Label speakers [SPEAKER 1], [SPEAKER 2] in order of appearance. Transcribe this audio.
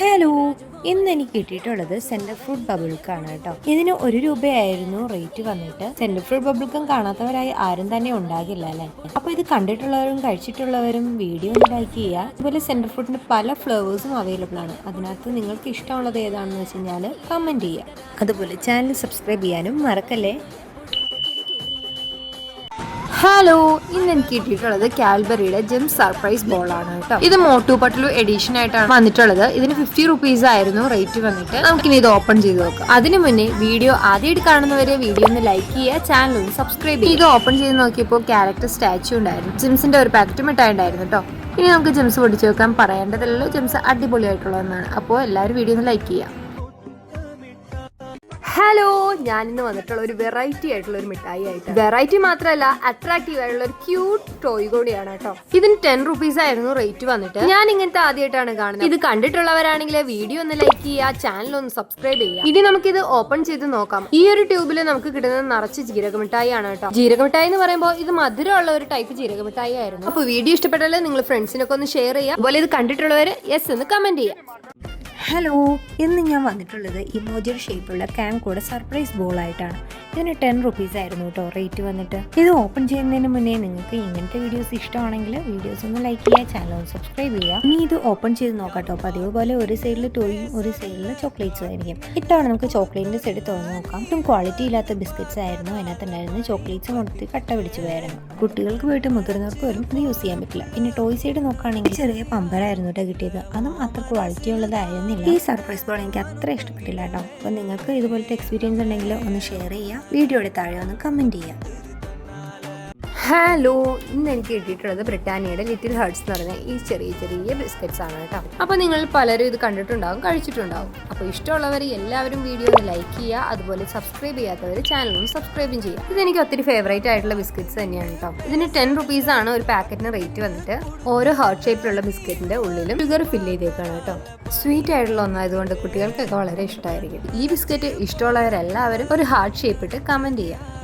[SPEAKER 1] Hello ഇന്ന് എനിക്ക് കിട്ടിയിട്ടുള്ളത് സെന്റർ ഫ്രൂട്ട് ബബിൾക്കാണ് കേട്ടോ. ഇതിന് ഒരു രൂപയായിരുന്നു റേറ്റ് വന്നിട്ട്. സെന്റർ ഫ്രൂട്ട് ബബിൾക്കം കാണാത്തവരായി ആരും തന്നെ ഉണ്ടാകില്ല അല്ലേ? അപ്പൊ ഇത് കണ്ടിട്ടുള്ളവരും കഴിച്ചിട്ടുള്ളവരും വീഡിയോ ലൈക്ക് ചെയ്യുക. അതുപോലെ സെന്റർ ഫ്രൂട്ടിന്റെ പല ഫ്ലേവേഴ്സും അവൈലബിൾ ആണ്. അതിനകത്ത് നിങ്ങൾക്ക് ഇഷ്ടമുള്ളത് ഏതാണെന്ന് വെച്ച് കഴിഞ്ഞാൽ കമന്റ് ചെയ്യുക. അതുപോലെ ചാനൽ സബ്സ്ക്രൈബ് ചെയ്യാനും മറക്കല്ലേ? ഹലോ ഇന്ന് എനിക്ക് കിട്ടിയിട്ടുള്ളത് കാൽബറിയുടെ ജെം സർപ്രൈസ് ബോൾ ആണ് കേട്ടോ. ഇത് മോട്ടു പട്ടലു എഡിഷൻ ആയിട്ടാണ് വന്നിട്ടുള്ളത്. ഇതിന് ഫിഫ്റ്റി റുപ്പീസ് ആയിരുന്നു റേറ്റ് വന്നിട്ട്. നമുക്കിനി ഇത് ഓപ്പൺ ചെയ്ത് നോക്കാം. അതിനു മുന്നേ വീഡിയോ ആദ്യമായിട്ട് കാണുന്നവരെ വീഡിയോ ഒന്ന് ലൈക്ക് ചെയ്യുക ചാനൽ ഒന്ന് സബ്സ്ക്രൈബ് ചെയ്യുക. ഇത് ഓപ്പൺ ചെയ്ത് നോക്കിയപ്പോൾ ക്യാരക്ടർ സ്റ്റാച്ചു ഉണ്ടായിരുന്നു. ജിംസിന്റെ ഒരു പാക്കറ്റ് മിഠായി ഉണ്ടായിരുന്നു കേട്ടോ. ഇനി നമുക്ക് ജിംസ് പൊടിച്ചു നോക്കാൻ പറയേണ്ടതല്ലോ ജിംസ് അടിപൊളിയായിട്ടുള്ള ഒന്നാണ് അപ്പോൾ എല്ലാവരും വീഡിയോ ഒന്ന് ലൈക്ക് ചെയ്യുക. ഹലോ ഞാൻ ഇന്ന് വന്നിട്ടുള്ള ഒരു വെറൈറ്റി ആയിട്ടുള്ള ഒരു മിഠായി ആയിട്ട്. വെറൈറ്റി മാത്രമല്ല അട്രാക്റ്റീവ് ആയിട്ടുള്ള ഒരു ക്യൂട്ട് ടോയ് കൂടിയാണ് കേട്ടോ. ഇതിന് ടെൻ റുപ്പീസ് ആയിരുന്നു റേറ്റ് വന്നിട്ട്. ഞാൻ ഇങ്ങനത്തെ ആദ്യമായിട്ടാണ് കാണുന്നത്. ഇത് കണ്ടിട്ടുള്ളവരാണെങ്കിൽ വീഡിയോ ഒന്ന് ലൈക്ക് ചെയ്യുക ചാനൽ ഒന്ന് സബ്സ്ക്രൈബ് ചെയ്യുക. ഇനി നമുക്ക് ഇത് ഓപ്പൺ ചെയ്ത് നോക്കാം. ഈ ഒരു ട്യൂബിൽ നമുക്ക് കിട്ടുന്നത് നിറച്ച് ജീരക മിഠായി ആണ് കേട്ടോ. ജീരക മിഠായി എന്ന് പറയുമ്പോൾ ഇത് മധുരമുള്ള ഒരു ടൈപ്പ് ജീരക മിഠായി ആയിരുന്നു. അപ്പോൾ വീഡിയോ ഇഷ്ടപ്പെട്ടാൽ നിങ്ങൾ ഫ്രണ്ട്സിനൊക്കെ ഒന്ന് ഷെയർ ചെയ്യുക. അതുപോലെ ഇത് കണ്ടിട്ടുള്ളവർ യെസ് എന്ന് കമന്റ് ചെയ്യുക. ഹലോ ഇന്ന് ഞാൻ വന്നിട്ടുള്ളത് ഇമോജിയുടെ ഷേപ്പുള്ള ക്യാം കൂടെ സർപ്രൈസ് ബോൾ ആയിട്ടാണ്. ഇതിന് ടെൻ റുപ്പീസ് ആയിരുന്നു കേട്ടോ റേറ്റ് വന്നിട്ട്. ഇത് ഓപ്പൺ ചെയ്യുന്നതിന് മുന്നേ നിങ്ങൾക്ക് ഇങ്ങനത്തെ വീഡിയോസ് ഇഷ്ടമാണെങ്കിൽ വീഡിയോസ് ഒന്ന് ലൈക്ക് ചെയ്യുക ചാനൽ ഒന്ന് സബ്സ്ക്രൈബ് ചെയ്യുക. ഇനി ഇത് ഓപ്പൺ ചെയ്ത് നോക്കാട്ടോ പതിവ് അതേപോലെ ഒരു സൈഡിൽ ടോയും ഒരു സൈഡിൽ ചോക്ലേറ്റ്സും ആയിരിക്കും. ഇത്തവണ നമുക്ക് ചോക്ലേറ്റിന്റെ സൈഡ് തുറന്ന് നോക്കാം. ഇതും ക്വാളിറ്റി ഇല്ലാത്ത ബിസ്ക്കറ്റ്സ് ആയിരുന്നു. അതിനകത്തുണ്ടായിരുന്നത് ചോക്ലേറ്റ്സ് കൊടുത്ത് കട്ട പിടിച്ച് പോയായിരുന്നു. കുട്ടികൾക്ക് പോയിട്ട് മുതിർന്നവർക്ക് വരും ഇത് യൂസ് ചെയ്യാൻ പറ്റില്ല. പിന്നെ ടോയ് സൈഡ് നോക്കുകയാണെങ്കിൽ ചെറിയ പമ്പറായിരുന്നു കേട്ടോ കിട്ടിയത്. അതും അത്ര ക്വാളിറ്റി ഉള്ളതായിരുന്നില്ല. ഈ സർപ്രൈസ് ബോൾ എനിക്ക് അത്ര ഇഷ്ടപ്പെട്ടില്ല കേട്ടോ. അപ്പോൾ നിങ്ങൾക്ക് ഇതുപോലത്തെ എക്സ്പീരിയൻസ് ഉണ്ടെങ്കിൽ ഒന്ന് ഷെയർ ചെയ്യുക. വീഡിയോയുടെ താഴെ ഒന്ന് കമന്റ് ചെയ്യുക ഹലോ ഇന്ന് എനിക്ക് കിട്ടിയിട്ടുള്ളത് ബ്രിട്ടാനിയയുടെ ലിറ്റിൽ ഹേർട്സ് എന്ന് പറഞ്ഞ ഈ ചെറിയ ചെറിയ ബിസ്ക്കറ്റ്സ് ആണ് കേട്ടോ. അപ്പോൾ നിങ്ങൾ പലരും ഇത് കണ്ടിട്ടുണ്ടാവും കഴിച്ചിട്ടുണ്ടാവും. അപ്പോൾ ഇഷ്ടമുള്ളവർ എല്ലാവരും വീഡിയോ ഒന്ന് ലൈക്ക് ചെയ്യുക അതുപോലെ സബ്സ്ക്രൈബ് ചെയ്യാത്തവർ ചാനലും സബ്സ്ക്രൈബും ചെയ്യുക. ഇതെനിക്ക് ഒത്തിരി ഫേവറേറ്റ് ആയിട്ടുള്ള ബിസ്ക്കറ്റ്സ് തന്നെയാണ് കേട്ടോ. ഇതിന് ടെൻ റുപ്പീസ് ആണ് ഒരു പാക്കറ്റിന് റേറ്റ് വന്നിട്ട്. ഓരോ ഹാർട്ട് ഷേപ്പിലുള്ള ബിസ്ക്കറ്റിന്റെ ഉള്ളിലും ഷുഗർ ഫില്ല് ചെയ്തേക്കാണ് കേട്ടോ. സ്വീറ്റ് ആയിട്ടുള്ള ഒന്നായതുകൊണ്ട് കുട്ടികൾക്കൊക്കെ വളരെ ഇഷ്ടമായിരിക്കും ഈ ബിസ്ക്കറ്റ് ഇഷ്ടമുള്ളവരെല്ലാവരും ഒരു ഹാർട്ട് ഷേപ്പ് ഇട്ട് കമന്റ് ചെയ്യുക.